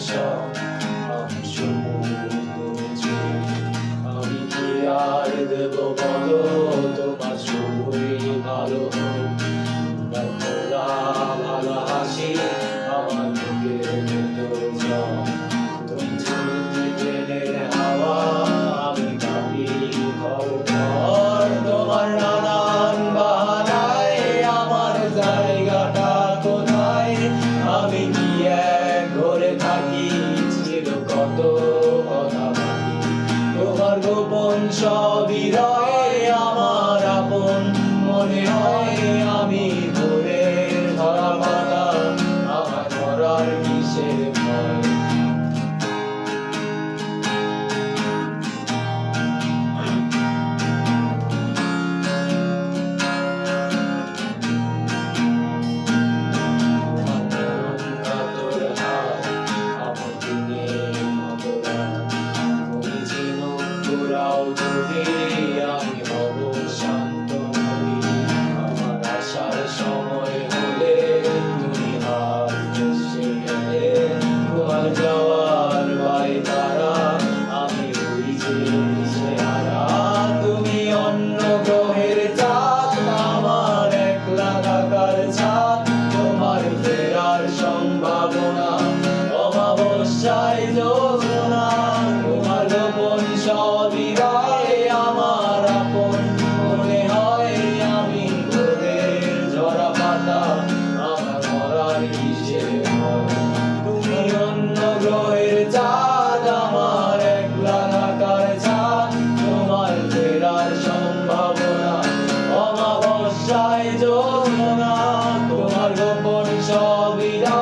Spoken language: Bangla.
সব আমি আমি কি আর দেব বলো তোমার শুধুই ভালো হোক ভালো হাসি আমার বুকের তোমার গোপন সবই মনে হয় আমি ভোরের ধরা পাতা আমার ধরার কিসের ভয়। তুমি অন্য গ্রহের চাঁদ আমার একলা তোমার ফেরার সম্ভাবনা অমাবস্যায় যোজনা all we know